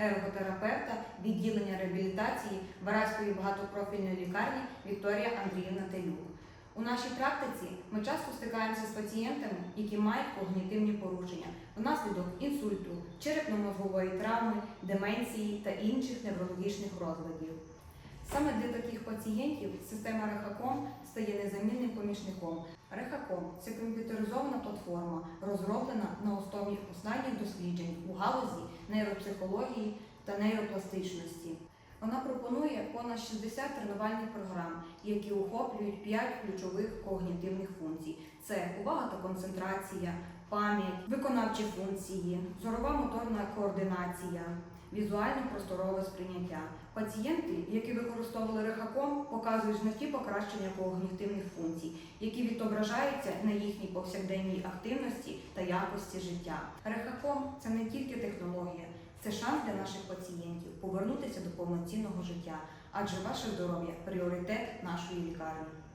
енерготерапевта відділення реабілітації Вараської багатопрофільної лікарні Вікторія Андріївна Телюк. У нашій практиці ми часто стикаємося з пацієнтами, які мають когнітивні порушення внаслідок інсульту, черепно-мозгової травми, деменції та інших неврологічних розладів. Саме для таких пацієнтів система Рехаком стає незамінним помічником. Рехаком це комп'ютеризована платформа, розроблена на основі останніх досліджень у галузі нейропсихології та нейропластичності. Вона пропонує понад 60 тренувальних програм, які охоплюють 5 ключових когнітивних функцій: це увага та концентрація, пам'ять, виконавчі функції, зорова моторна координація, візуальне просторове сприйняття. Пацієнти, які використовували рехаком, показують значні покращення когнітивних функцій, які відображаються на їхній повсякденній активності та якості життя. Рехаком це не тільки технологія, це шанс для наших пацієнтів повернутися до повноцінного життя, адже ваше здоров'я пріоритет нашої лікарні.